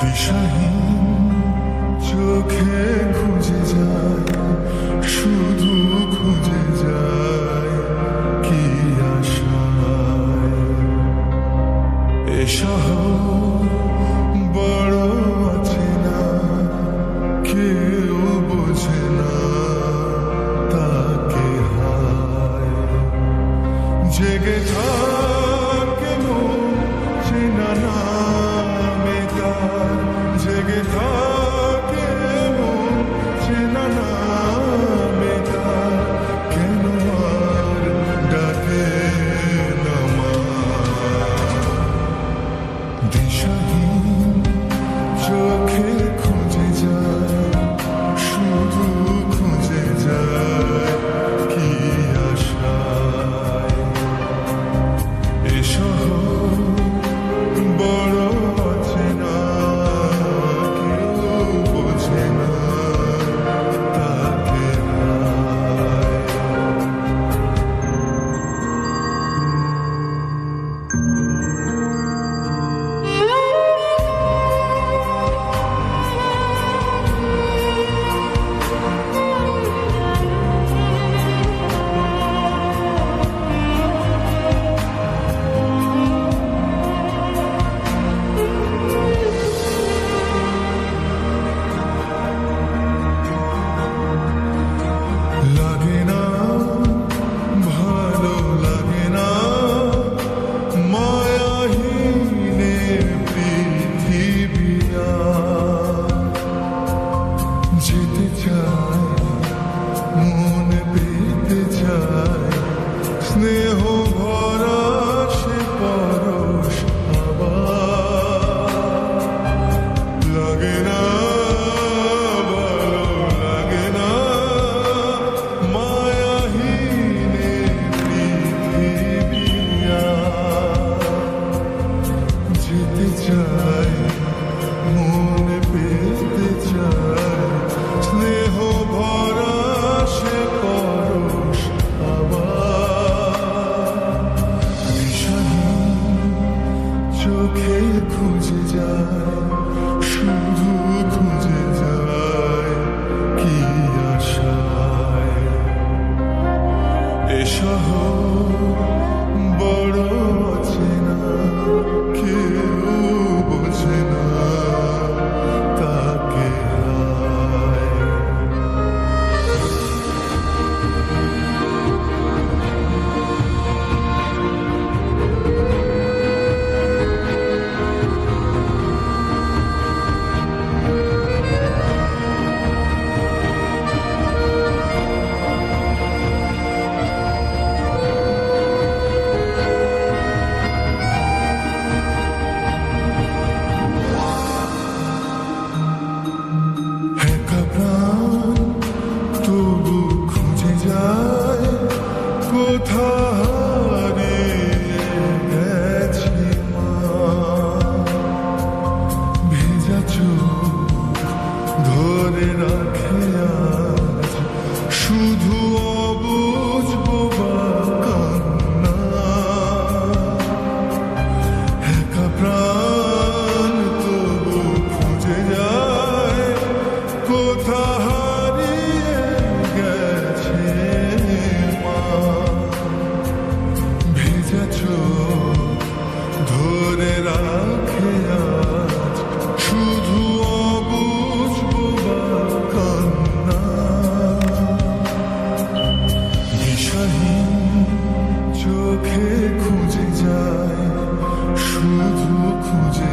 দিশাহীন চোখে খুঁজে যায় শুধু খুঁজে যায় কি এসহ বড় আছে না কেউ future. চোখ ধরে রাখে আজ শুধু চোখে খুঁজে যায় শুধু খুঁজে